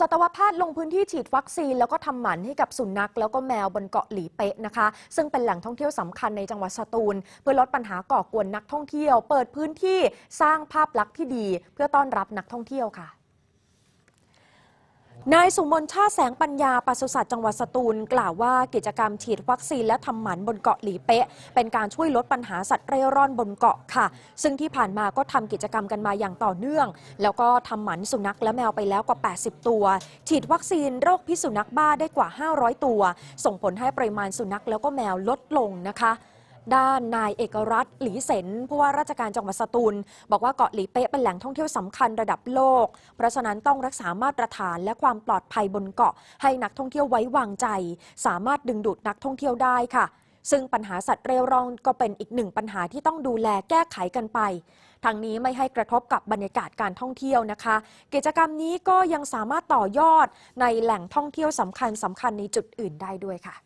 สัตวแพทย์ลงพื้นที่ฉีดวัคซีน แล้วก็ทำหมันให้กับสุนัข แล้วก็แมวบนเกาะหลีเป๊ะนะคะ ซึ่งเป็นแหล่งท่องเที่ยวสำคัญในจังหวัดสตูล เพื่อลดปัญหาก่อกวนนักท่องเที่ยว เปิดพื้นที่สร้างภาพลักษณ์ที่ดี เพื่อต้อนรับนักท่องเที่ยวค่ะ นายสุมนชาติแสงปัญญาปศุสัตว์จังหวัดสตูล กล่าวว่ากิจกรรมฉีดวัคซีนและทำหมันบนเกาะหลีเป๊ะ เป็นการช่วยลดปัญหาสัตว์เร่ร่อนบนเกาะค่ะ ซึ่งที่ผ่านมาก็ทำกิจกรรมกันมาอย่างต่อเนื่อง แล้วก็ทำหมันสุนัขและแมวไปแล้วกว่า 80 ตัว ฉีดวัคซีนโรคพิษสุนัขบ้าได้กว่า 500 ตัว ส่งผลให้ปริมาณสุนัขแล้วก็แมวลดลงนะคะ ด้านนายเอกรัฐหลีเสนผู้ว่าราชการจังหวัดสตูล บอกว่าเกาะหลีเป๊ะเป็นแหล่งท่องเที่ยวสำคัญระดับโลก เพราะฉะนั้นต้องรักษามาตรฐานและความปลอดภัยบนเกาะ ให้นักท่องเที่ยวไว้วางใจ สามารถดึงดูดนักท่องเที่ยวได้ค่ะซึ่งปัญหาสัตว์เร่ร่อนก็เป็นอีกหนึ่งปัญหาที่ต้องดูแลแก้ไขกันไป ทางนี้ไม่ให้กระทบกับบรรยากาศการท่องเที่ยวนะคะ กิจกรรมนี้ก็ยังสามารถต่อยอดในแหล่งท่องเที่ยวสำคัญสำคัญในจุดอื่นได้ด้วยค่ะ